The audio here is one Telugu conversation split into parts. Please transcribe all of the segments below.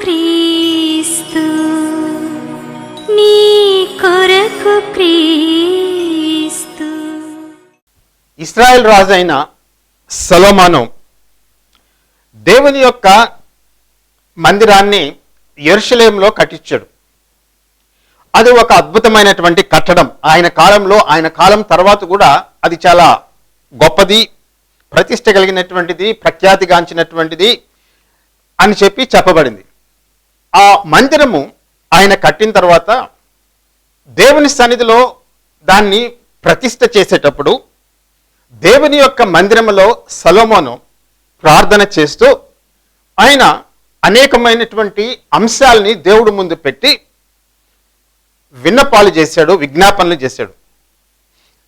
క్రీస్తు నీ కొరకు క్రీస్తు. ఇస్రాయెల్ రాజు అయిన సొలొమోను దేవుని యొక్క మందిరాన్ని ఎరుషలేంలో కట్టించాడు. అది ఒక అద్భుతమైనటువంటి కట్టడం. ఆయన కాలంలో ఆయన కాలం తర్వాత కూడా అది చాలా గొప్పది ప్రతిష్ట కలిగినటువంటిది ప్రఖ్యాతిగాంచినటువంటిది అని చెప్పి చెప్పబడింది. ఆ మందిరము ఆయన కట్టిన తర్వాత దేవుని సన్నిధిలో దాన్ని ప్రతిష్ట చేసేటప్పుడు దేవుని యొక్క మందిరములో సలోమోను ప్రార్థన చేస్తూ ఆయన అనేకమైనటువంటి అంశాల్ని దేవుడు ముందు పెట్టి విన్నపాలు చేశాడు విజ్ఞాపనలు చేశాడు.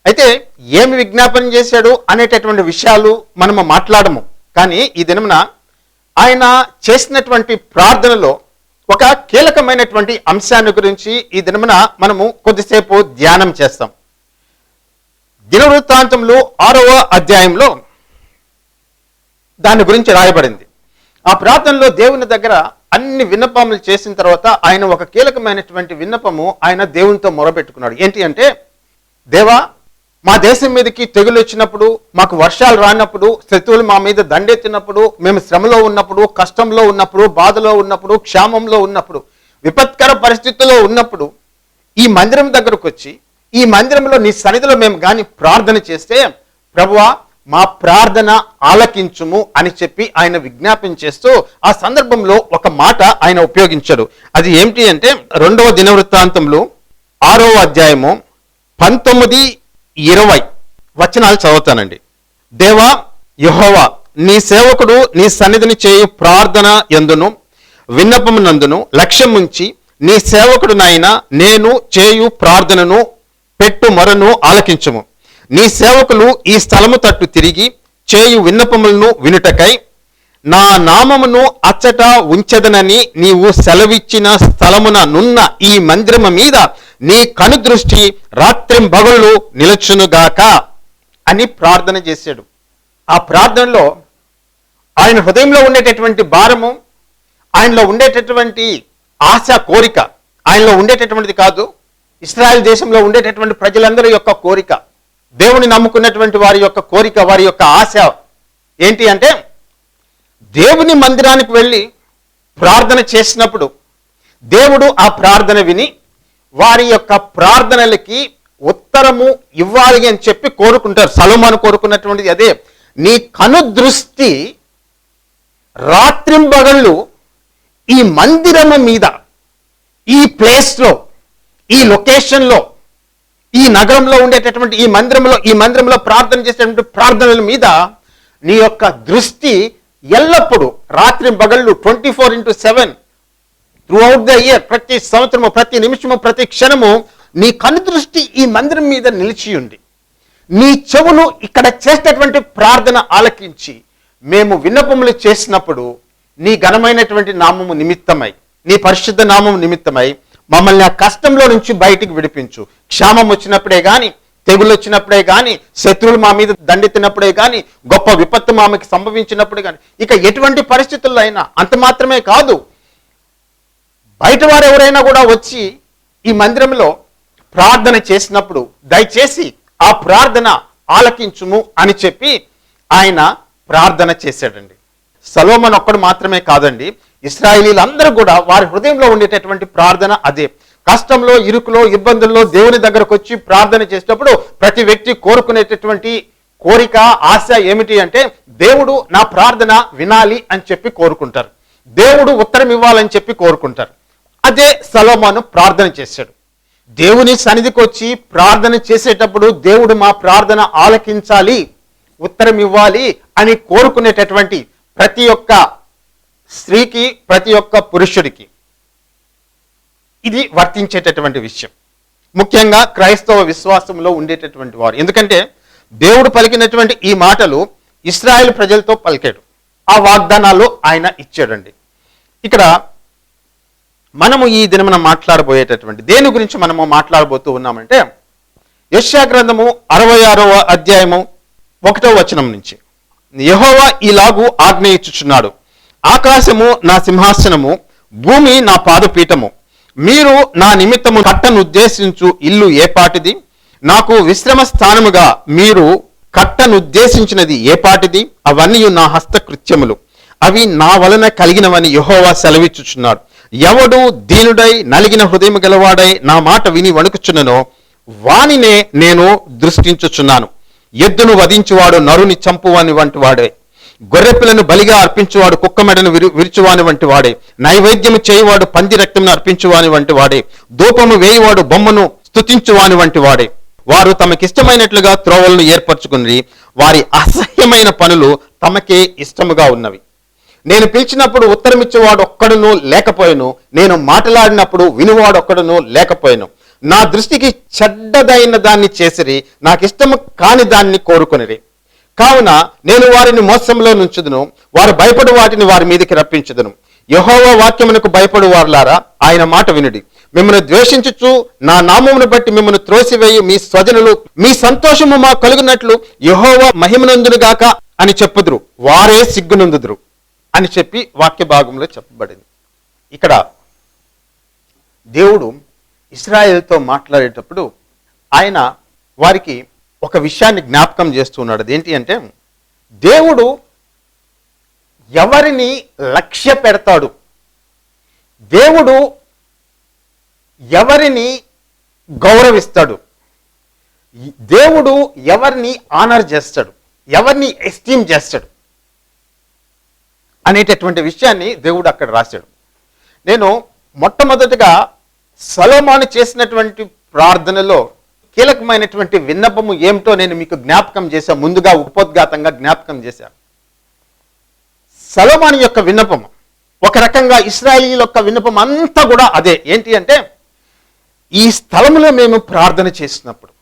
అయితే ఏమి విజ్ఞాపన చేశాడు అనేటటువంటి విషయాలు మనము మాట్లాడము. కానీ ఈ దినమున ఆయన చేసినటువంటి ప్రార్థనలో ఒక కీలకమైనటువంటి అంశాన్ని గురించి ఈ దినమున మనము కొద్దిసేపు ధ్యానం చేస్తాం. దినవృత్తాంతంలో ఆరవ అధ్యాయంలో దాని గురించి రాయబడింది. ఆ ప్రార్థనలో దేవుని దగ్గర అన్ని విన్నపములు చేసిన తర్వాత ఆయన ఒక కీలకమైనటువంటి విన్నపము ఆయన దేవునితో మొరబెట్టుకున్నాడు ఏంటి అంటే దేవా మా దేశం మీదకి తెగులు వచ్చినప్పుడు మాకు వర్షాలు రానప్పుడు శత్రువులు మా మీద దండెత్తినప్పుడు మేము శ్రమలో ఉన్నప్పుడు కష్టంలో ఉన్నప్పుడు బాధలో ఉన్నప్పుడు క్షామంలో ఉన్నప్పుడు విపత్కర పరిస్థితుల్లో ఉన్నప్పుడు ఈ మందిరం దగ్గరకు వచ్చి ఈ మందిరంలో నీ సన్నిధిలో మేము కానీ ప్రార్థన చేస్తే ప్రభువా మా ప్రార్థన ఆలకించుము అని చెప్పి ఆయన విజ్ఞాపన చేస్తూ ఆ సందర్భంలో ఒక మాట ఆయన ఉపయోగించాడు. అది ఏమిటి అంటే రెండవ దినవృత్తాంతంలో ఆరవ అధ్యాయము పంతొమ్మిది ఇరవై. వచనాలు చదువుతానండి. దేవా యహోవా నీ సేవకుడు నీ సన్నిధిని చేయు ప్రార్థన ఎందును? విన్నపమునందును లక్ష్యం ఉంచి నీ సేవకుడు నాయన నేను చేయు ప్రార్థనను పెట్టు మరను ఆలకించము. నీ సేవకులు ఈ స్థలము తట్టు తిరిగి చేయు విన్నపములను వినుటకై నా నామమును అచ్చట ఉంచదనని నీవు సెలవిచ్చిన స్థలమున నున్న ఈ మందిరము మీద నీ కనుదృష్టి రాత్రింబగళ్ళు నిలచునుగాక అని ప్రార్థన చేశాడు. ఆ ప్రార్థనలో ఆయన హృదయంలో ఉండేటటువంటి భారము ఆయనలో ఉండేటటువంటి ఆశ కోరిక ఆయనలో ఉండేటటువంటిది కాదు ఇస్రాయల్ దేశంలో ఉండేటటువంటి ప్రజలందరి యొక్క కోరిక దేవుని నమ్ముకున్నటువంటి వారి యొక్క కోరిక వారి యొక్క ఆశ ఏంటి అంటే దేవుని మందిరానికి వెళ్ళి ప్రార్థన చేసినప్పుడు దేవుడు ఆ ప్రార్థన విని వారి యొక్క ప్రార్థనలకి ఉత్తరము ఇవ్వాలి అని చెప్పి కోరుకుంటారు. సలోమాను కోరుకున్నటువంటిది అదే. నీ కను దృష్టి రాత్రింబగళ్ళు ఈ మందిరము మీద ఈ ప్లేస్లో ఈ లొకేషన్లో ఈ నగరంలో ఉండేటటువంటి ఈ మందిరంలో ఈ మందిరంలో ప్రార్థన చేసేటువంటి ప్రార్థనల మీద నీ యొక్క దృష్టి ఎల్లప్పుడూ రాత్రి బగళ్ళు twenty four into seven throughout the year ప్రతి సంవత్సరము ప్రతి నిమిషము ప్రతి క్షణము నీ కనుదృష్టి ఈ మందిరం మీద నిలిచి ఉంది. నీ చెవులు ఇక్కడ చేసేటటువంటి ప్రార్థన ఆలకించి మేము విన్నపములు చేసినప్పుడు నీ ఘనమైనటువంటి నామము నిమిత్తమై నీ పరిశుద్ధ నామము నిమిత్తమై మమ్మల్ని ఆ కష్టంలో నుంచి బయటికి విడిపించు. క్షామం వచ్చినప్పుడే కానీ తెగులు వచ్చినప్పుడే కానీ శత్రువులు మా మీద దండెత్తినప్పుడే కానీ గొప్ప విపత్తు మామకి సంభవించినప్పుడు కానీ ఇక ఎటువంటి పరిస్థితుల్లో అయినా అంత మాత్రమే కాదు. బయట వారు ఎవరైనా కూడా వచ్చి ఈ మందిరంలో ప్రార్థన చేసినప్పుడు దయచేసి ఆ ప్రార్థన ఆలకించుము అని చెప్పి ఆయన ప్రార్థన చేశాడండి. సలోమన్ ఒక్కడు మాత్రమే కాదండి ఇస్రాయేలీలందరూ కూడా వారి హృదయంలో ఉండేటటువంటి ప్రార్థన అదే. కష్టంలో ఇరుకులో ఇబ్బందుల్లో దేవుని దగ్గరకు వచ్చి ప్రార్థన చేసేటప్పుడు ప్రతి వ్యక్తి కోరుకునేటటువంటి కోరిక ఆశ ఏమిటి అంటే దేవుడు నా ప్రార్థన వినాలి అని చెప్పి కోరుకుంటారు. దేవుడు ఉత్తరం ఇవ్వాలని చెప్పి కోరుకుంటారు. అదే సలోమాను ప్రార్థన చేశాడు. దేవుని సన్నిధికి వచ్చి ప్రార్థన చేసేటప్పుడు దేవుడు మా ప్రార్థన ఆలకించాలి ఉత్తరం ఇవ్వాలి అని కోరుకునేటటువంటి ప్రతి ఒక్క స్త్రీకి ప్రతి ఒక్క పురుషుడికి ఇది వర్తించేటటువంటి విషయం. ముఖ్యంగా క్రైస్తవ విశ్వాసంలో ఉండేటటువంటి వారు. ఎందుకంటే దేవుడు పలికినటువంటి ఈ మాటలు ఇస్రాయేల్ ప్రజలతో పలికాడు. ఆ వాగ్దానాలు ఆయన ఇచ్చాడండి. ఇక్కడ మనము ఈ దినమున మాట్లాడబోయేటటువంటి దేని గురించి మనము మాట్లాడబోతూ ఉన్నామంటే యశ్యా గ్రంథము అరవై ఆరవ అధ్యాయము ఒకటో వచనం నుంచి. యహోవా ఇలాగూ ఆజ్ఞ ఇచ్చుచున్నాడు ఆకాశము నా సింహాసనము భూమి నా పాదపీఠము. మీరు నా నిమిత్తము కట్టనుద్దేశించు ఇల్లు ఏపాటిది నాకు విశ్రమ స్థానముగా మీరు కట్టనుద్దేశించినది ఏపాటిది అవన్నీ నా హస్తకృత్యములు. అవి నా వలన కలిగినవని యహోవా సెలవిచ్చుచున్నాడు. ఎవడు దీనుడై నలిగిన హృదయం గలవాడై నా మాట విని వణుకుచున్ననో వానినే నేను దృష్టించుచున్నాను. ఎద్దును వధించువాడు నరుని చంపువాని వంటి వాడే. గొర్రెపిల్లను బలిగా అర్పించువాడు కుక్క మెడను విరు విరుచువాని వంటి వాడే. నైవేద్యము చేయువాడు పంది రక్తమును అర్పించువాని వంటి వాడే. ధూపము వేయువాడు బొమ్మను స్థుతించువాని వంటి వాడే. వారు తమకిష్టమైనట్లుగా త్రోవలను ఏర్పరచుకుని వారి అసహ్యమైన పనులు తమకే ఇష్టముగా ఉన్నవి. నేను పిలిచినప్పుడు ఉత్తరమిచ్చేవాడు ఒక్కడును లేకపోయాను. నేను మాట్లాడినప్పుడు వినువాడు ఒక్కడును లేకపోయాను. నా దృష్టికి చెడ్డదైన దాన్ని చేసిరి నాకు ఇష్టము కాని దాన్ని కోరుకునిరి. కావున నేను వారిని మోసంలో నుంచుదును వారు భయపడు వాటిని వారి మీదకి రప్పించుదును. యహోవ వాక్యమునకు భయపడు వారులారా ఆయన మాట వినుడి. మిమ్మల్ని ద్వేషించుచు నా నామమును బట్టి మిమ్మల్ని త్రోసివేయి మీ స్వజనులు మీ సంతోషము మా కలుగునట్లు యహోవ మహిమనందునుగాక అని చెప్పుదురు. వారే సిగ్గునందుదురు. అని చెప్పి వాక్య భాగంలో చెప్పబడింది. ఇక్కడ దేవుడు ఇస్రాయేల్తో మాట్లాడేటప్పుడు ఆయన వారికి ఒక విషయాన్ని జ్ఞాపకం చేస్తున్నాడు. అదేంటి అంటే దేవుడు ఎవరిని లక్ష్య పెడతాడు? దేవుడు ఎవరిని గౌరవిస్తాడు? దేవుడు ఎవరిని ఆనర్ చేస్తాడు? ఎవరిని ఎస్టీమ్ చేస్తాడు? అనేటటువంటి విషయాన్ని దేవుడు అక్కడ రాశాడు. నేను మొట్టమొదటిగా సలోమాను చేసినటువంటి ప్రార్థనలో కీలకమైనటువంటి విన్నపము ఏమిటో నేను మీకు జ్ఞాపకం చేశా ముందుగా ఉపోద్ఘాతంగా జ్ఞాపకం చేశా. సలోమాను యొక్క విన్నపము ఒక రకంగా ఇస్రాయేలీల యొక్క విన్నపం అంతా కూడా అదే. ఏంటి అంటే ఈ స్థలంలో మేము ప్రార్థన చేసినప్పుడు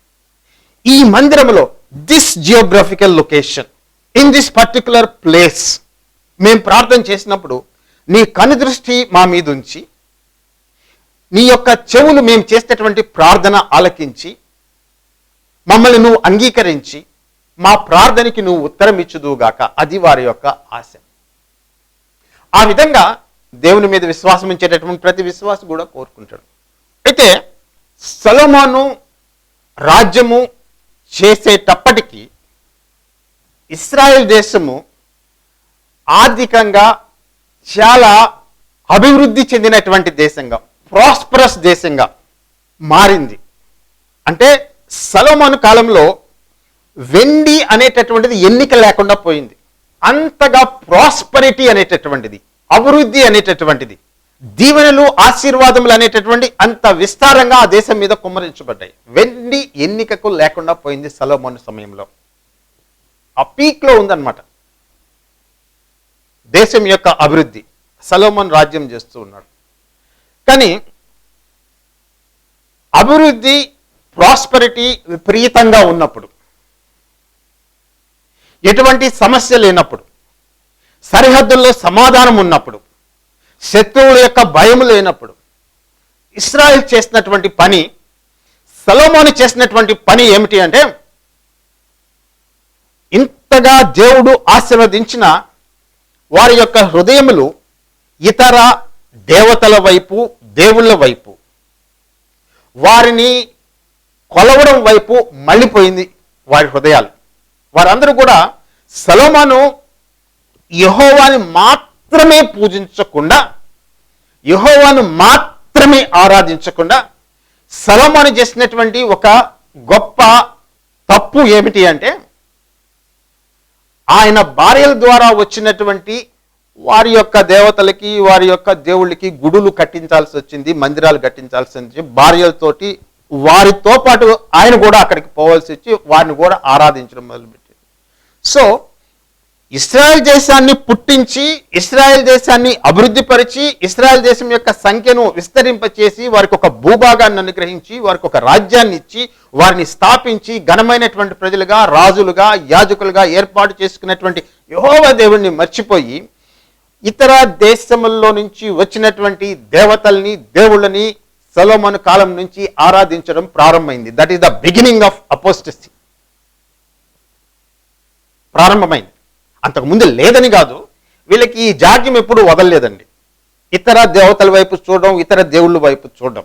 ఈ మందిరములో this geographical location in this particular place మేము ప్రార్థన చేసినప్పుడు నీ కనుదృష్టి మా మీద ఉంచి నీ యొక్క చెవులు మేము చేసేటటువంటి ప్రార్థన ఆలకించి మమ్మల్ని నువ్వు అంగీకరించి మా ప్రార్థనకి నువ్వు ఉత్తరం ఇచ్చుదువుగాక అది వారి యొక్క ఆశ. ఆ విధంగా దేవుని మీద విశ్వాసం ఉంచేటటువంటి ప్రతి విశ్వాసం కూడా కోరుకుంటాడు. అయితే సలోమాను రాజ్యము చేసేటప్పటికీ ఇస్రాయెల్ దేశము ఆర్థికంగా చాలా అభివృద్ధి చెందినటువంటి దేశంగా ప్రాస్పరస్ దేశంగా మారింది. అంటే సలోమాను కాలంలో వెండి అనేటటువంటిది ఎన్నిక లేకుండా పోయింది. అంతగా ప్రాస్పరిటీ అనేటటువంటిది అభివృద్ధి అనేటటువంటిది దీవెనలు ఆశీర్వాదములు అనేటటువంటి అంత విస్తారంగా ఆ దేశం మీద కుమ్మరించబడ్డాయి. వెండి ఎన్నికకు లేకుండా పోయింది సలోమాను సమయంలో. ఆ పీక్లో ఉందన్నమాట. దేశం యొక్క అభివృద్ధి. సలోమన్ రాజ్యం చేస్తూ ఉన్నాడు. కానీ అభివృద్ధి ప్రాస్పరిటీ విపరీతంగా ఉన్నప్పుడు ఎటువంటి సమస్య లేనప్పుడు సరిహద్దుల్లో సమాధానం ఉన్నప్పుడు శత్రువుల యొక్క భయం లేనప్పుడు ఇస్రాయల్ చేసినటువంటి పని సలోమోని చేసినటువంటి పని ఏమిటి అంటే ఇంతగా దేవుడు ఆశీర్వదించిన వారి యొక్క హృదయములు ఇతర దేవతల వైపు దేవుళ్ళ వైపు. వారిని కొలవడం వైపు మళ్ళీపోయింది వారి హృదయాలు. వారందరూ కూడా సలోమాను యహోవాని మాత్రమే పూజించకుండా యహోవాను మాత్రమే ఆరాధించకుండా సలోమాను చేసినటువంటి ఒక గొప్ప తప్పు ఏమిటి అంటే ఆయన భార్యల ద్వారా వచ్చినటువంటి వారి యొక్క దేవతలకి వారి యొక్క దేవుళ్ళకి గుడులు కట్టించాల్సి వచ్చింది మందిరాలు కట్టించాల్సి వచ్చింది. భార్యలతోటి వారితో పాటు ఆయన కూడా అక్కడికి పోవాల్సి వచ్చి వారిని కూడా ఆరాధించడం మొదలుపెట్టింది సో ఇస్రాయల్ దేశాన్ని పుట్టించి ఇస్రాయల్ దేశాన్ని అభివృద్ధిపరిచి ఇస్రాయల్ దేశం యొక్క సంఖ్యను విస్తరింపచేసి వారికి ఒక భూభాగాన్ని అనుగ్రహించి వారికి ఒక రాజ్యాన్ని ఇచ్చి వారిని స్థాపించి ఘనమైనటువంటి ప్రజలుగా రాజులుగా యాజకులుగా ఏర్పాటు చేసుకున్నటువంటి యహోవ దేవుణ్ణి మర్చిపోయి ఇతర దేశముల్లో నుంచి వచ్చినటువంటి దేవతల్ని దేవుళ్ళని సలోమను కాలం నుంచి ఆరాధించడం ప్రారంభమైంది. That is the beginning of apostasy ప్రారంభమైంది. అంతకుముందు లేదని కాదు వీళ్ళకి ఈ జాడ్యం ఎప్పుడు వదలలేదండి. ఇతర దేవతల వైపు చూడడం ఇతర దేవుళ్ళ వైపు చూడడం.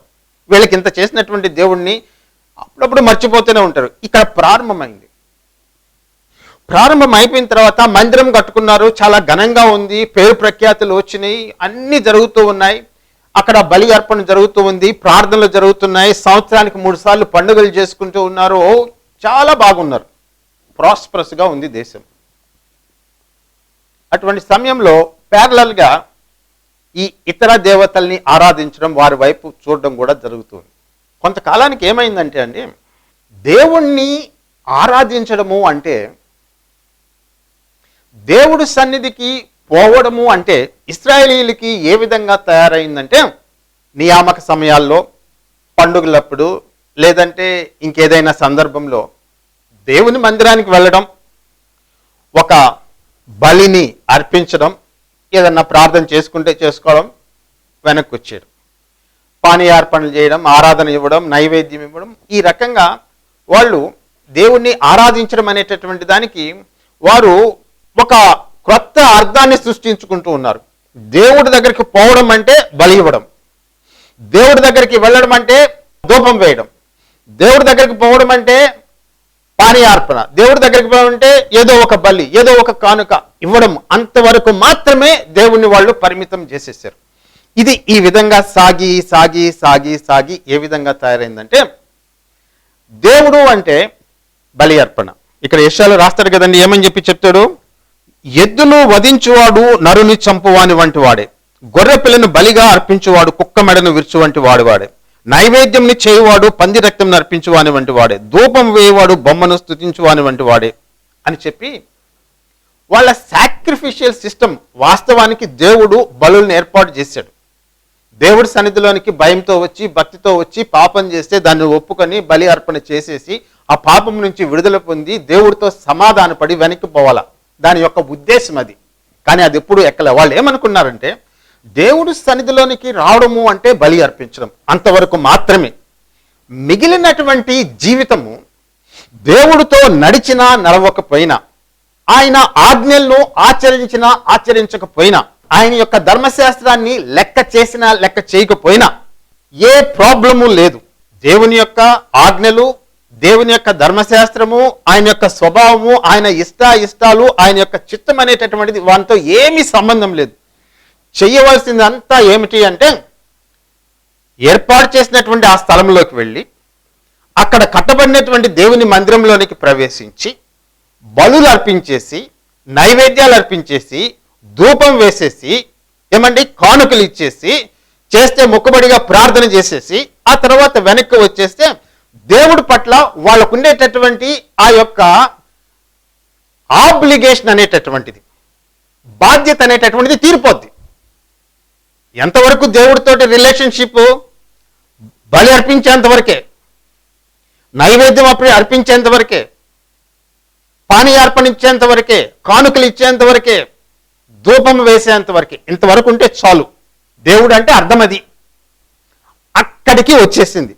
వీళ్ళకి ఇంత చేసినటువంటి దేవుణ్ణి అప్పుడప్పుడు మర్చిపోతూనే ఉంటారు. ఇక్కడ ప్రారంభమైంది. ప్రారంభం అయిపోయిన తర్వాత మందిరం కట్టుకున్నారు. చాలా ఘనంగా ఉంది. పేరు ప్రఖ్యాతులు వచ్చినాయి. అన్నీ జరుగుతూ ఉన్నాయి. అక్కడ బలి అర్పణ జరుగుతూ ఉంది. ప్రార్థనలు జరుగుతున్నాయి. సంవత్సరానికి మూడు సార్లు పండుగలు చేసుకుంటూ ఉన్నారు. ఓ, చాలా బాగున్నారు. ప్రాస్పరస్గా ఉంది దేశం. అటువంటి సమయంలో ప్యారలల్గా ఈ ఇతర దేవతల్ని ఆరాధించడం వారి వైపు చూడడం కూడా జరుగుతుంది. కొంతకాలానికి ఏమైందంటే అండి దేవుణ్ణి ఆరాధించడము అంటే దేవుడి సన్నిధికి పోవడము అంటే ఇస్రాయేలీలకి ఏ విధంగా తయారైందంటే నియామక సమయాల్లో పండుగలప్పుడు లేదంటే ఇంకేదైనా సందర్భంలో దేవుని మందిరానికి వెళ్ళడం ఒక బలిని అర్పించడం ఏదన్నా ప్రార్థన చేసుకుంటే చేసుకోవడం వెనక్కి వచ్చాడు పానీయార్పణలు చేయడం ఆరాధన ఇవ్వడం నైవేద్యం ఇవ్వడం ఈ రకంగా వాళ్ళు దేవుణ్ణి ఆరాధించడం అనేటటువంటి దానికి వారు ఒక క్రొత్త అర్థాన్ని సృష్టించుకుంటూ ఉన్నారు. దేవుడి దగ్గరికి పోవడం అంటే బలి ఇవ్వడం. దేవుడి దగ్గరికి వెళ్ళడం అంటే ధూపం వేయడం. దేవుడి దగ్గరికి పోవడం అంటే పానీయార్పణ. దేవుడి దగ్గరికి పోవడం ఏదో ఒక బలి ఏదో ఒక కానుక ఇవ్వడం అంతవరకు మాత్రమే దేవుణ్ణి వాళ్ళు పరిమితం చేసేసారు ఇది ఈ విధంగా సాగి సాగి సాగి సాగి ఏ విధంగా తయారైందంటే దేవుడు అంటే బలి అర్పణ ఇక్కడ యశాలు రాస్తాడు కదండి ఏమని చెప్పి చెప్తాడు? ఎద్దును వధించువాడు నరుని చంపువాని వంటి వాడే. గొర్రె పిల్లను బలిగా అర్పించువాడు కుక్క మెడను విరుచు వంటి వాడు వాడే. నైవేద్యంని చేయువాడు పంది రక్తం నర్పించువాని వంటి వాడే ధూపం వేయవాడు బొమ్మను స్థుతించువాని వంటి వాడే అని చెప్పి వాళ్ళ సాక్రిఫిషియల్ సిస్టమ్ వాస్తవానికి దేవుడు బలుల్ని ఏర్పాటు చేశాడు. దేవుడి సన్నిధిలోనికి భయంతో వచ్చి భక్తితో వచ్చి పాపం చేస్తే దాన్ని ఒప్పుకొని బలి అర్పణ చేసేసి ఆ పాపం నుంచి విడుదల పొంది దేవుడితో సమాధానపడి వెనక్కి పోవాలా? దాని యొక్క ఉద్దేశం అది. కానీ అది ఎప్పుడు ఎక్కలే? వాళ్ళు ఏమనుకున్నారంటే దేవుడి సన్నిధిలోనికి రావడము అంటే బలి అర్పించడం. అంతవరకు మాత్రమే. మిగిలినటువంటి జీవితము దేవుడితో నడిచినా నడవకపోయినా ఆయన ఆజ్ఞలను ఆచరించినా ఆచరించకపోయినా ఆయన యొక్క ధర్మశాస్త్రాన్ని లెక్క చేసినా లెక్క చేయకపోయినా ఏ ప్రాబ్లము లేదు. దేవుని యొక్క ఆజ్ఞలు దేవుని యొక్క ధర్మశాస్త్రము ఆయన యొక్క స్వభావము ఆయన ఇష్ట ఇష్టాలు ఆయన యొక్క చిత్తం అనేటటువంటిది వాటితో ఏమీ సంబంధం లేదు. చెయ్యవలసిందంతా ఏమిటి అంటే ఏర్పాటు చేసినటువంటి ఆ స్థలంలోకి వెళ్ళి అక్కడ కట్టబడినటువంటి దేవుని మందిరంలోనికి ప్రవేశించి బలులు అర్పించేసి నైవేద్యాలు అర్పించేసి ధూపం వేసేసి ఏమండి కానుకలు ఇచ్చేసి చేస్తే మొక్కుబడిగా ప్రార్థన చేసేసి ఆ తర్వాత వెనక్కి వచ్చేస్తే దేవుడి పట్ల వాళ్ళకు ఉండేటటువంటి ఆ యొక్క ఆబ్లిగేషన్ అనేటటువంటిది బాధ్యత అనేటటువంటిది తీరిపోద్ది. ఎంతవరకు దేవుడితోటి రిలేషన్షిప్ బలి అర్పించేంత వరకే నైవేద్యం అప్పుడు అర్పించేంత వరకే పానీయార్పణ ఇచ్చేంత వరకే కానుకలు ఇచ్చేంత వరకే ధూపం వేసేంత వరకే ఇంతవరకు ఉంటే చాలు. దేవుడు అంటే అర్థం అది. అక్కడికి వచ్చేసింది.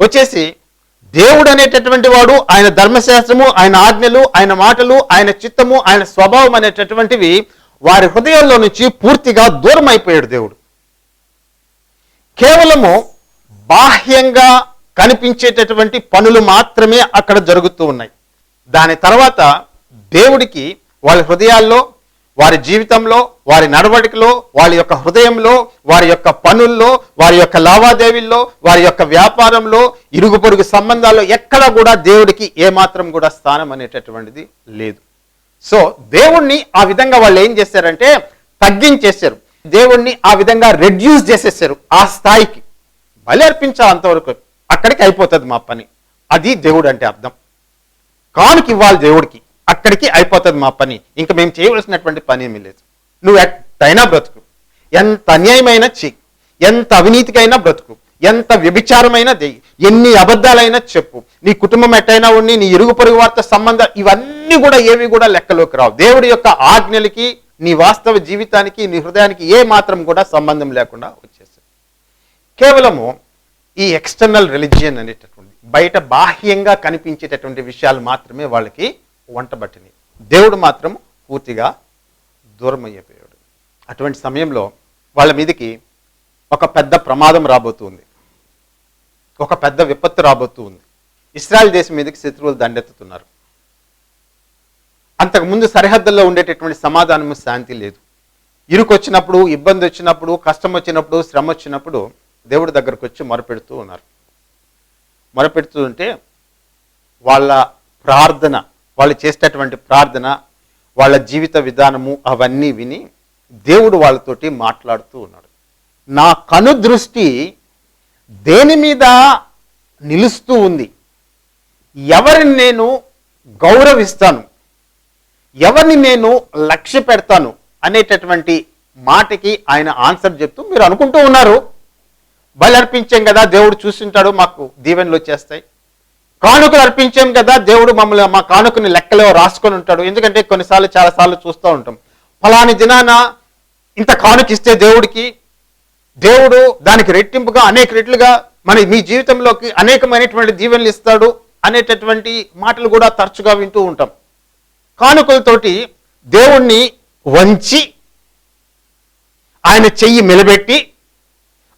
వచ్చేసి దేవుడు అనేటటువంటి వాడు ఆయన ధర్మశాస్త్రము ఆయన ఆజ్ఞలు ఆయన మాటలు ఆయన చిత్తము ఆయన స్వభావం అనేటటువంటివి వారి హృదయంలో నుంచి పూర్తిగా దూరం అయిపోయాడు దేవుడు. కేవలము బాహ్యంగా కనిపించేటటువంటి పనులు మాత్రమే అక్కడ జరుగుతూ ఉన్నాయి. దాని తర్వాత దేవుడికి వాళ్ళ హృదయాల్లో వారి జీవితంలో వారి నడవడికలో వారి యొక్క హృదయంలో వారి యొక్క పనుల్లో వారి యొక్క లావాదేవీల్లో వారి యొక్క వ్యాపారంలో ఇరుగు పొరుగు సంబంధాల్లో ఎక్కడ కూడా దేవుడికి ఏమాత్రం కూడా స్థానం అనేటటువంటిది లేదు. సో దేవుణ్ణి ఆ విధంగా వాళ్ళు ఏం చేశారంటే తగ్గించేశారు. దేవుణ్ణి ఆ విధంగా రెడ్యూస్ చేసేసారు ఆ స్థాయికి. బలి అర్పించాలి అంతవరకు అక్కడికి అయిపోతుంది మా పని. అది దేవుడు అంటే అర్థం. కానుక ఇవ్వాలి దేవుడికి అక్కడికి అయిపోతుంది మా పని. ఇంకా మేము చేయవలసినటువంటి పని ఏమీ లేదు. నువ్వు ఎట్టయినా బ్రతుకు. ఎంత అన్యాయమైనా చెయ్యి. ఎంత అవినీతికైనా బ్రతుకు. ఎంత వ్యభిచారమైనా ఎన్ని అబద్ధాలైనా చెప్పు. నీ కుటుంబం ఎట్టయినా ఉండి నీ ఇరుగు పొరుగు వార్త సంబంధం ఇవన్నీ కూడా ఏవి కూడా లెక్కలోకి రావు. దేవుడి యొక్క ఆజ్ఞలకి నీ వాస్తవ జీవితానికి నీ హృదయానికి ఏ మాత్రం కూడా సంబంధం లేకుండా వచ్చేసాయి కేవలము ఈ ఎక్స్టర్నల్ రిలిజియన్ అనేటటువంటి బయట బాహ్యంగా కనిపించేటటువంటి విషయాలు మాత్రమే వాళ్ళకి వంటబట్టినాయి దేవుడు మాత్రం పూర్తిగా దూరం అయిపోయాడు అటువంటి సమయంలో వాళ్ళ మీదకి ఒక పెద్ద ప్రమాదం రాబోతుంది ఒక పెద్ద విపత్తు రాబోతుంది ఇస్రాయల్ దేశం మీదకి శత్రువులు దండెత్తుతున్నారు. అంతకుముందు సరిహద్దుల్లో ఉండేటటువంటి సమాధానము శాంతి లేదు. ఇరుకు వచ్చినప్పుడు ఇబ్బంది వచ్చినప్పుడు కష్టం వచ్చినప్పుడు శ్రమ వచ్చినప్పుడు దేవుడి దగ్గరకు వచ్చి మొరపెడుతూ ఉన్నారు. మొరపెడుతూ ఉంటే వాళ్ళ ప్రార్థన వాళ్ళు చేసేటటువంటి ప్రార్థన వాళ్ళ జీవిత విధానము అవన్నీ విని దేవుడు వాళ్ళతోటి మాట్లాడుతూ ఉన్నాడు. నా కను దృష్టి దేని మీద నిలుస్తూ ఉంది? ఎవరిని నేను గౌరవిస్తాను? ఎవరిని నేను లక్ష్య పెడతాను? అనేటటువంటి మాటకి ఆయన ఆన్సర్ చెప్తూ మీరు అనుకుంటూ ఉన్నారు. బలి అర్పించాం కదా దేవుడు చూస్తుంటాడు మాకు దీవెనలు వచ్చేస్తాయి. కానుకలు అర్పించాం కదా దేవుడు మమ్మల్ని మా కానుకని లెక్కలో రాసుకొని ఉంటాడు. ఎందుకంటే కొన్నిసార్లు చాలాసార్లు చూస్తూ ఉంటాం. ఫలాని దినాన ఇంత కానుక ఇస్తే దేవుడికి దేవుడు దానికి రెట్టింపుగా అనేక రెట్లుగా మన మీ జీవితంలోకి అనేకమైనటువంటి దీవెనలు ఇస్తాడు అనేటటువంటి మాటలు కూడా తరచుగా వింటూ ఉంటాం. కానుకలతోటి దేవుణ్ణి వంచి ఆయన చెయ్యి మెలబెట్టి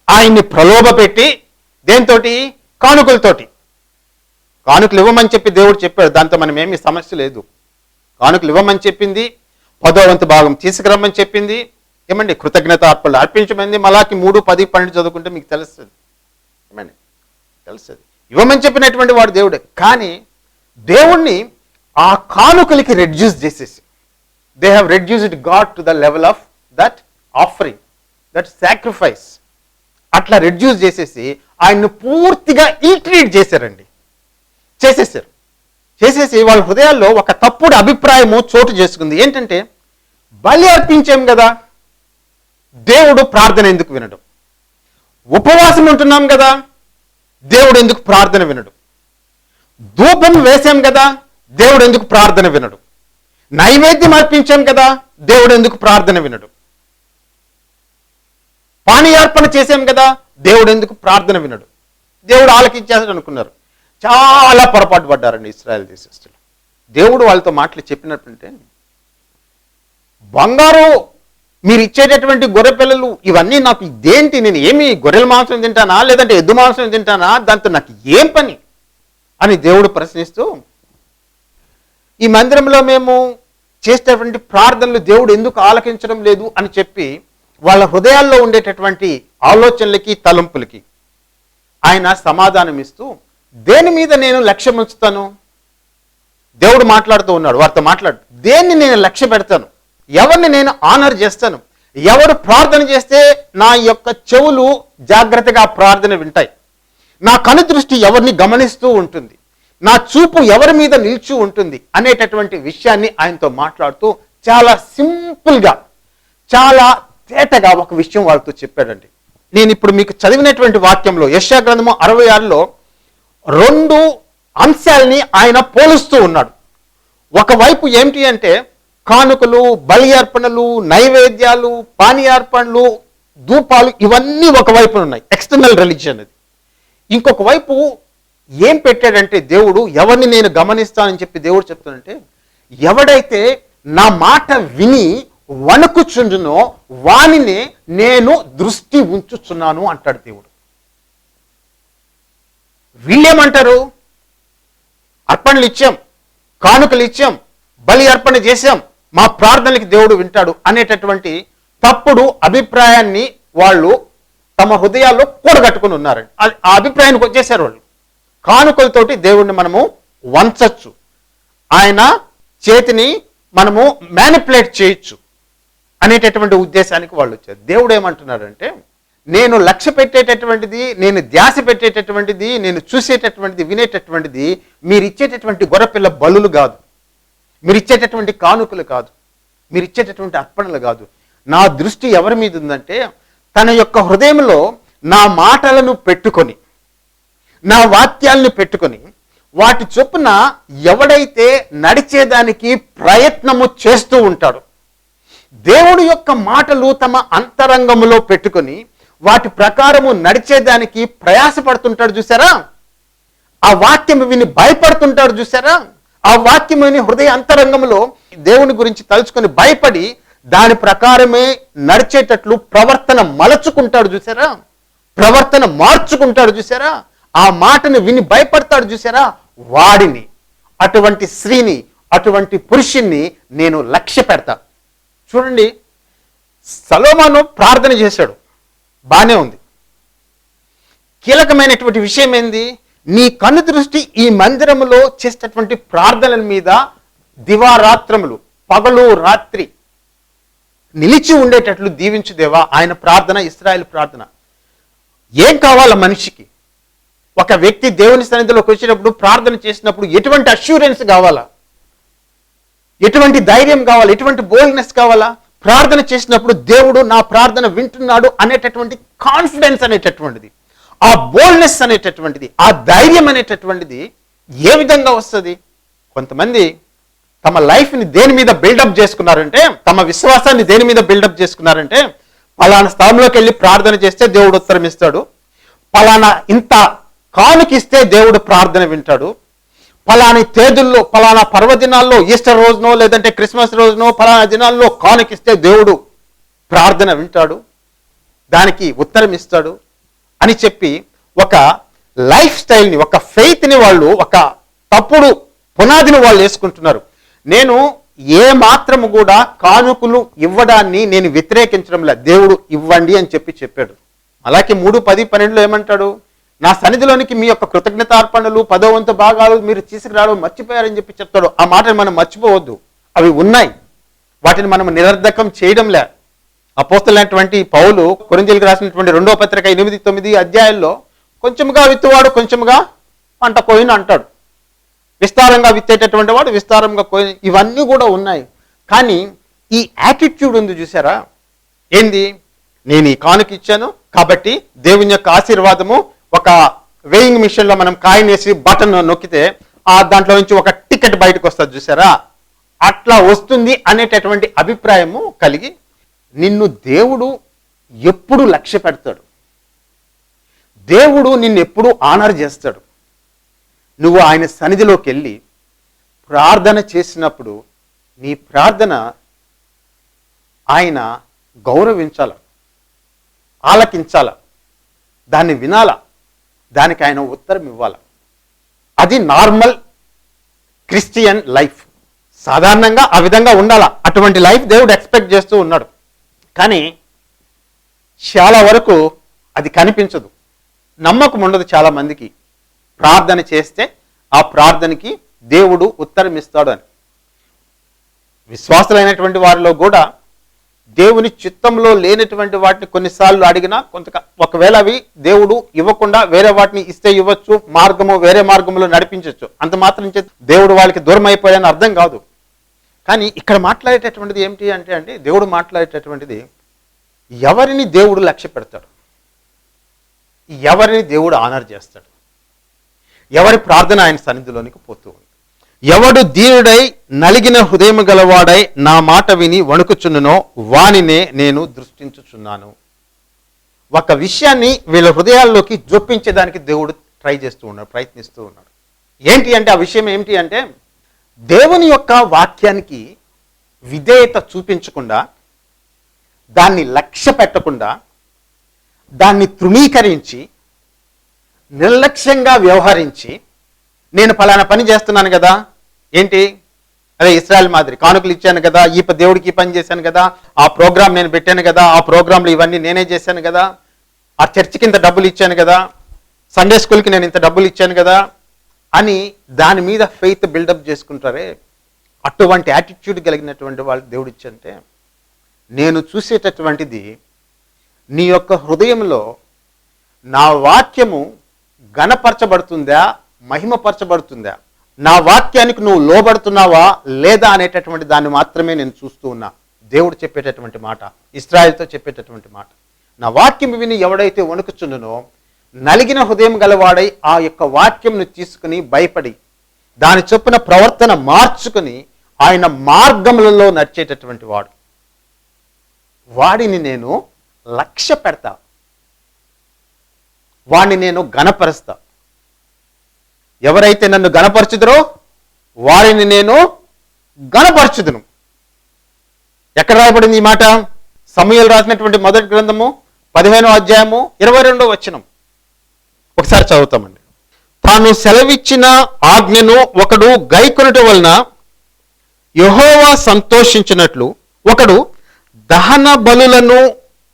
ఆయన్ని ప్రలోభ పెట్టి దేంతోటి కానుకలతోటి. కానుకలు ఇవ్వమని చెప్పి దేవుడు చెప్పాడు. దాంతో మనం ఏమీ సమస్య లేదు. కానుకలు ఇవ్వమని చెప్పింది పదో వంతు భాగం తీసుకురమ్మని చెప్పింది ఏమండి కృతజ్ఞత అర్పణలు. అర్పించమంది మలాకి మూడు పది పన్నెండు చదువుకుంటే మీకు తెలుస్తుంది. ఏమండి తెలుస్తుంది. ఇవ్వమని చెప్పినటువంటి వాడు దేవుడే. కానీ దేవుణ్ణి ఆ కానుకలకి రెడ్యూస్ చేసేసి they have reduced God to the level of that offering that sacrifice అట్లా రెడ్యూస్ చేసేసి ఆయన్ను పూర్తిగా ఈట్రీట్ చేశారండి. చేసేసారు చేసేసి వాళ్ళ హృదయాల్లో ఒక తప్పుడు అభిప్రాయము చోటు చేసుకుంది. ఏంటంటే బలి అర్పించాం కదా. దేవుడు ప్రార్థన ఎందుకు వినడు? ఉపవాసం ఉంటున్నాం కదా దేవుడు ఎందుకు ప్రార్థన వినడు? ధూపం వేసాం కదా దేవుడు ఎందుకు ప్రార్థన వినడు? నైవేద్యం అర్పించాం కదా దేవుడు ఎందుకు ప్రార్థన వినడు? పానీయార్పణ చేశాం కదా దేవుడు ఎందుకు ప్రార్థన వినడు? దేవుడు ఆలకించేస్తాడు అనుకున్నారు. చాలా పొరపాటు పడ్డారండి ఇస్రాయల్ దేశస్తులు. దేవుడు వాళ్ళతో మాటలు చెప్పినట్టుంటే బంగారు మీరు ఇచ్చేటటువంటి గొర్రె పిల్లలు ఇవన్నీ నాకు ఇదేంటి? నేను ఏమి గొర్రెల మాంసం తింటానా? లేదంటే ఎద్దు మాంసం తింటానా? దాంతో నాకు ఏం పని? అని దేవుడు ప్రశ్నిస్తూ ఈ మందిరంలో మేము చేసేటటువంటి ప్రార్థనలు దేవుడు ఎందుకు ఆలకించడం లేదు అని చెప్పి వాళ్ళ హృదయాల్లో ఉండేటటువంటి ఆలోచనలకి తలంపులకి ఆయన సమాధానం ఇస్తూ దేని మీద నేను లక్ష్యం ఉంచుతాను? దేవుడు మాట్లాడుతూ ఉన్నాడు వారితో మాట్లాడు. దేన్ని నేను లక్ష్య పెడతాను? ఎవరిని నేను ఆనర్ చేస్తాను? ఎవరు ప్రార్థన చేస్తే నా యొక్క చెవులు జాగ్రత్తగా ప్రార్థన వింటాయి. నా కను దృష్టి ఎవరిని గమనిస్తూ ఉంటుంది? నా చూపు ఎవరి మీద నిల్చు ఉంటుంది? అనేటటువంటి విషయాన్ని ఆయనతో మాట్లాడుతూ చాలా సింపుల్గా చాలా తేటగా ఒక విషయం వాళ్ళతో చెప్పాడండి. నేను ఇప్పుడు మీకు చదివినటువంటి వాక్యంలో యశా గ్రంథము అరవై ఆరులో రెండు అంశాలని ఆయన పోలుస్తూ ఉన్నాడు. ఒకవైపు ఏమిటి అంటే కానుకలు బలి అర్పణలు నైవేద్యాలు పానీయార్పణలు ధూపాలు ఇవన్నీ ఒకవైపున ఉన్నాయి. ఎక్స్టర్నల్ రిలీజియన్ అది. ఇంకొక వైపు ఏం పెట్టాడంటే దేవుడు ఎవరిని నేను గమనిస్తానని చెప్పి దేవుడు చెప్తానంటే ఎవడైతే నా మాట విని వణుకుచుండునో వానినే నేను దృష్టి ఉంచుచున్నాను అంటాడు దేవుడు. వీళ్ళేమంటారు? అర్పణలు ఇచ్చాం కానుకలు ఇచ్చాం బలి అర్పణ చేశాం మా ప్రార్థనలకి దేవుడు వింటాడు అనేటటువంటి తప్పుడు అభిప్రాయాన్ని వాళ్ళు తమ హృదయాల్లో కూడగట్టుకుని ఉన్నారండి. ఆ- అభిప్రాయానికి వచ్చేసారు వాళ్ళు. కానుకలతోటి దేవుణ్ణి మనము వంచచ్చు. ఆయన చేతిని మనము మ్యానిపులేట్ చేయొచ్చు అనేటటువంటి ఉద్దేశానికి వాళ్ళు వచ్చారు. దేవుడు ఏమంటున్నాడంటే నేను లక్ష్య పెట్టేటటువంటిది నేను ధ్యాస పెట్టేటటువంటిది నేను చూసేటటువంటిది వినేటటువంటిది మీరు ఇచ్చేటటువంటి గొర్రెపిల్ల బలులు కాదు. మీరు ఇచ్చేటటువంటి కానుకలు కాదు. మీరు ఇచ్చేటటువంటి అర్పణలు కాదు. నా దృష్టి ఎవరి మీద ఉందంటే తన యొక్క హృదయంలో నా మాటలను పెట్టుకొని నా వాక్యాలను పెట్టుకొని వాటి చొప్పున ఎవడైతే నడిచేదానికి ప్రయత్నము చేస్తూ ఉంటాడో దేవుడి యొక్క మాటలు తమ అంతరంగములో పెట్టుకొని వాటి ప్రకారము నడిచేదానికి ప్రయాసపడుతుంటాడు చూసారా? ఆ వాక్యం విని భయపడుతుంటాడు చూసారా? ఆ వాక్యముని హృదయ అంతరంగంలో దేవుని గురించి తలుచుకొని భయపడి దాని ప్రకారమే నడిచేటట్లు ప్రవర్తన మలచుకుంటాడు చూసారా? ప్రవర్తన మార్చుకుంటాడు చూసారా? ఆ మాటను విని భయపడతాడు చూసారా? వాడిని అటువంటి స్త్రీని అటువంటి పురుషుణ్ణి నేను లక్ష్య పెడతా. చూడండి సలోమాను ప్రార్థన చేశాడు. బాగానే ఉంది. కీలకమైనటువంటి విషయం ఏంది? నీ కన్ను దృష్టి ఈ మందిరములో చేసేటటువంటి ప్రార్థనల మీద దివారాత్రములు పగలు రాత్రి నిలిచి ఉండేటట్లు దీవించు దేవా ఆయన ప్రార్థన ఇస్రాయల్ ప్రార్థన. ఏం కావాల మనిషికి? ఒక వ్యక్తి దేవుని సన్నిధిలోకి వచ్చినప్పుడు ప్రార్థన చేసినప్పుడు ఎటువంటి అష్యూరెన్స్ కావాలా? ఎటువంటి ధైర్యం కావాలి? ఎటువంటి బోల్డ్నెస్ కావాలా? ప్రార్థన చేసినప్పుడు దేవుడు నా ప్రార్థన వింటున్నాడు అనేటటువంటి కాన్ఫిడెన్స్ అనేటటువంటిది. ఆ బోల్డ్నెస్ అనేటటువంటిది ఆ ధైర్యం అనేటటువంటిది ఏ విధంగా వస్తుంది? కొంతమంది తమ లైఫ్ని దేని మీద బిల్డప్ చేసుకున్నారంటే తమ విశ్వాసాన్ని దేని మీద బిల్డప్ చేసుకున్నారంటే పలానా స్థలంలోకి వెళ్ళి ప్రార్థన చేస్తే దేవుడు ఉత్తరం ఇస్తాడు. పలానా ఇంత కానుకిస్తే దేవుడు ప్రార్థన వింటాడు. పలాని తేదీల్లో పలానా పర్వదినాల్లో ఈస్టర్ రోజునో లేదంటే క్రిస్మస్ రోజునో పలానా దినాల్లో కానుకిస్తే దేవుడు ప్రార్థన వింటాడు. దానికి ఉత్తరం ఇస్తాడు. అని చెప్పి ఒక లైఫ్ స్టైల్ని ఒక ఫెయిత్ని వాళ్ళు ఒక తప్పుడు పునాదిని వాళ్ళు వేసుకుంటున్నారు. నేను ఏ మాత్రము కూడా కానుకలు ఇవ్వడాన్ని నేను వ్యతిరేకించడం లేదు. దేవుడు ఇవ్వండి అని చెప్పి చెప్పాడు. అలాగే మూడు పది పన్నెండులో ఏమంటాడు? నా సన్నిధిలోనికి మీ యొక్క కృతజ్ఞతార్పణలు పదో భాగాలు మీరు తీసుకురావడం మర్చిపోయారని చెప్పి చెప్తాడు. ఆ మాటను మనం మర్చిపోవద్దు. అవి ఉన్నాయి. వాటిని మనం నిరర్ధకం చేయడం లే అపోస్తలైనటువంటి పౌలు కొరింజీలకు రాసినటువంటి రెండో పత్రిక ఎనిమిది తొమ్మిది అధ్యాయాల్లో కొంచెముగా విత్తువాడు కొంచెముగా పంట కోయిన అంటాడు. విస్తారంగా విత్తేటటువంటి వాడు విస్తారంగా కోయి ఇవన్నీ కూడా ఉన్నాయి. కానీ ఈ యాటిట్యూడ్ ఉంది చూసారా? ఏంది? నేను ఈ కానుక ఇచ్చాను కాబట్టి దేవుని యొక్క ఆశీర్వాదము ఒక వేయింగ్ మిషన్లో మనం కాయిన్ వేసి బటన్ నొక్కితే ఆ దాంట్లో నుంచి ఒక టికెట్ బయటకు వస్తుంది చూసారా? అట్లా వస్తుంది అనేటటువంటి అభిప్రాయము కలిగి నిన్ను దేవుడు ఎప్పుడు లక్ష్య పెడతాడు? దేవుడు నిన్ను ఎప్పుడు ఆనర్ చేస్తాడు? నువ్వు ఆయన సన్నిధిలోకి వెళ్ళి ప్రార్థన చేసినప్పుడు నీ ప్రార్థన ఆయన గౌరవించాల ఆలకించాల దాన్ని వినాల దానికి ఆయన ఉత్తరం ఇవ్వాల. అది నార్మల్ క్రిస్టియన్ లైఫ్ సాధారణంగా ఆ విధంగా ఉండాల. అటువంటి లైఫ్ దేవుడు ఎక్స్పెక్ట్ చేస్తూ ఉన్నాడు. కానీ చాలా వరకు అది కనిపించదు. నమ్మకం ఉండదు చాలా మందికి. ప్రార్థన చేస్తే ఆ ప్రార్థనకి దేవుడు ఉత్తరం ఇస్తాడు అని. విశ్వాసులైనటువంటి వారిలో కూడా దేవుని చిత్తంలో లేనటువంటి వాటిని కొన్నిసార్లు అడిగినా కొంత ఒకవేళ అవి దేవుడు ఇవ్వకుండా వేరే వాటిని ఇస్తే ఇవ్వచ్చు మార్గము వేరే మార్గంలో నడిపించవచ్చు. అంత మాత్రం దేవుడు వాళ్ళకి దూరం అయిపోయాని అర్థం కాదు. కానీ ఇక్కడ మాట్లాడేటటువంటిది ఏమిటి అంటే అంటే దేవుడు మాట్లాడేటటువంటిది ఎవరిని దేవుడు లక్ష్య పెడతాడు? ఎవరిని దేవుడు ఆనర్ చేస్తాడు? ఎవరి ప్రార్థన ఆయన సన్నిధిలోనికి పోతూ ఉంది? ఎవడు దీనుడై నలిగిన హృదయం గలవాడై నా మాట విని వణుకుచున్ననో వానినే నేను దృష్టించుచున్నాను. ఒక విషయాన్ని వీళ్ళ హృదయాల్లోకి జొప్పించేదానికి దేవుడు ట్రై చేస్తూ ఉన్నాడు ప్రయత్నిస్తూ ఉన్నాడు. ఏంటి అంటే ఆ విషయం ఏంటి అంటే దేవుని యొక్క వాక్యానికి విధేయత చూపించకుండా దాన్ని లక్ష్య పెట్టకుండా దాన్ని తృణీకరించి నిర్లక్ష్యంగా వ్యవహరించి నేను ఫలానా పని చేస్తున్నాను కదా ఏంటి? అదే ఇస్రాయల్ మాదిరి కానుకలు ఇచ్చాను కదా ఈ దేవుడికి ఈ పని చేశాను కదా ఆ ప్రోగ్రామ్ నేను పెట్టాను కదా ఆ ప్రోగ్రాంలు ఇవన్నీ నేనే చేశాను కదా ఆ చర్చికి ఇంత డబ్బులు ఇచ్చాను కదా సండే స్కూల్కి నేను ఇంత డబ్బులు ఇచ్చాను కదా అని దాని మీద ఫెయిత్ బిల్డప్ చేసుకుంటారే? అటువంటి యాటిట్యూడ్ కలిగినటువంటి వాళ్ళు దేవుడిచ్చంటే నేను చూసేటటువంటిది నీ యొక్క హృదయంలో నా వాక్యము గణపరచబడుతుందా మహిమపరచబడుతుందా? నా వాక్యానికి నువ్వు లోబడుతున్నావా లేదా అనేటటువంటి దాన్ని మాత్రమే నేను చూస్తూ ఉన్నా. దేవుడు చెప్పేటటువంటి మాట ఇస్రాయల్తో చెప్పేటటువంటి మాట. నా వాక్యం విని ఎవడైతే వణుకుచుండునో నలిగిన హృదయం గలవాడై ఆ యొక్క వాక్యంను తీసుకుని భయపడి దాని చొప్పున ప్రవర్తన మార్చుకుని ఆయన మార్గములలో నడిచేటటువంటి వాడు. వాడిని నేను లక్ష్య పెడతా. వాడిని నేను గణపరుస్తా ఎవరైతే నన్ను గణపరచుదరో వారిని నేను గణపరచుదును ఎక్కడ రాయబడింది ఈ మాట? సమయాలు రాసినటువంటి మొదటి గ్రంథము పదిహేనో అధ్యాయము ఇరవై రెండో వచనం. ఒకసారి చదువుతామండి. తాను సెలవిచ్చిన ఆజ్ఞను ఒకడు గైకొనట వలన యహోవా సంతోషించినట్లు ఒకడు దహన బలులను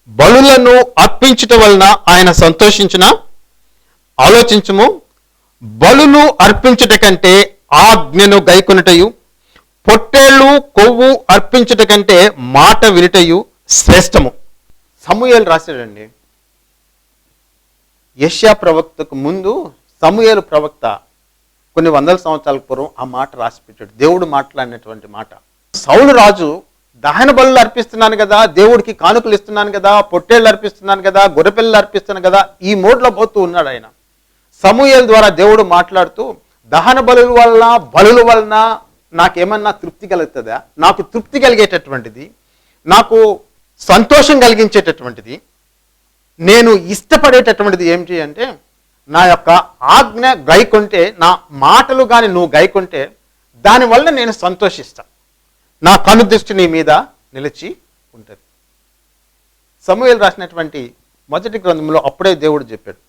బలులను అర్పించుట వలన ఆయన సంతోషించిన? ఆలోచించము. బలులు అర్పించుట కంటే ఆజ్ఞను గైకొనుటయు పొట్టేళ్ళు కొవ్వు అర్పించుట కంటే మాట వినుటయు శ్రేష్టము. సమూయేలు రాశాడండి. యష్యా ప్రవక్తకు ముందు సమూయేలు ప్రవక్త కొన్ని వందల సంవత్సరాల పూర్వం ఆ మాట రాసిపెట్టాడు. దేవుడు మాట్లాడినటువంటి మాట. సౌలు రాజు దహన బలులు అర్పిస్తున్నాను కదా దేవుడికి కానుకలు ఇస్తున్నాను కదా పొట్టేళ్ళు అర్పిస్తున్నాను కదా గొర్రెపిల్లలు అర్పిస్తున్నాను కదా ఈ మోడ్లో పోతూ ఉన్నాడు ఆయన. సమూయేల ద్వారా దేవుడు మాట్లాడుతూ దహన బలుల వలన బలుల వలన నాకేమన్నా తృప్తి కలుగుతుందా? నాకు తృప్తి కలిగేటటువంటిది నాకు సంతోషం కలిగించేటటువంటిది నేను ఇష్టపడేటటువంటిది ఏమిటి అంటే నా యొక్క ఆజ్ఞ గైకొంటే నా మాటలు కానీ నువ్వు గైకొంటే దానివల్ల నేను సంతోషిస్తా నా కనుదృష్టి నీ మీద నిలిచి ఉంటుంది. సమూహలు రాసినటువంటి మొదటి గ్రంథంలో అప్పుడే దేవుడు చెప్పాడు.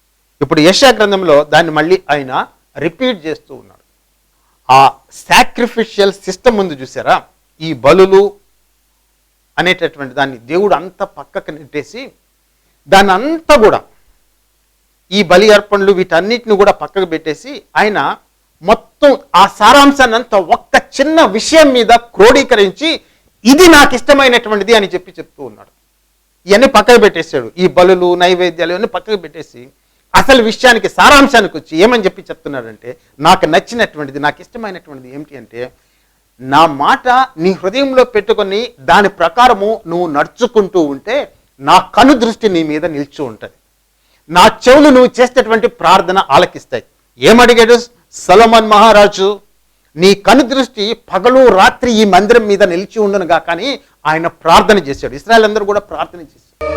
ఇప్పుడు యశా గ్రంథంలో దాన్ని మళ్ళీ ఆయన రిపీట్ చేస్తూ ఉన్నాడు. ఆ సాక్రిఫిషియల్ సిస్టమ్ ముందు చూసారా? ఈ బలులు అనేటటువంటి దాన్ని దేవుడు అంత పక్కకు నెట్టేసి దాని అంతా కూడా ఈ బలి అర్పణలు వీటన్నిటిని కూడా పక్కకు పెట్టేసి ఆయన మొత్తం ఆ సారాంశాన్ని అంతా ఒక్క చిన్న విషయం మీద క్రోడీకరించి ఇది నాకు ఇష్టమైనటువంటిది అని చెప్పి చెప్తూ ఉన్నాడు. ఇవన్నీ పక్కకు పెట్టేశాడు. ఈ బలులు నైవేద్యాలు ఇవన్నీ పక్కకు పెట్టేసి అసలు విషయానికి సారాంశానికి వచ్చి ఏమని చెప్పి చెప్తున్నాడంటే నాకు నచ్చినటువంటిది నాకు ఇష్టమైనటువంటిది ఏమిటి అంటే నా మాట నీ హృదయంలో పెట్టుకొని దాని ప్రకారము నువ్వు నడుచుకుంటూ ఉంటే నా కను దృష్టి నీ మీద నిల్చు ఉంటుంది. నా చెవులు నువ్వు చేసేటటువంటి ప్రార్థన ఆలకిస్తాయి. ఏమడిగాడు? సలమన్ మహారాజు నీ కను దృష్టి పగలు రాత్రి ఈ మందిరం మీద నిలిచి ఉండనుగా కానీ ఆయన ప్రార్థన చేశాడు. ఇస్రాయల్ అందరూ కూడా ప్రార్థన చేశారు.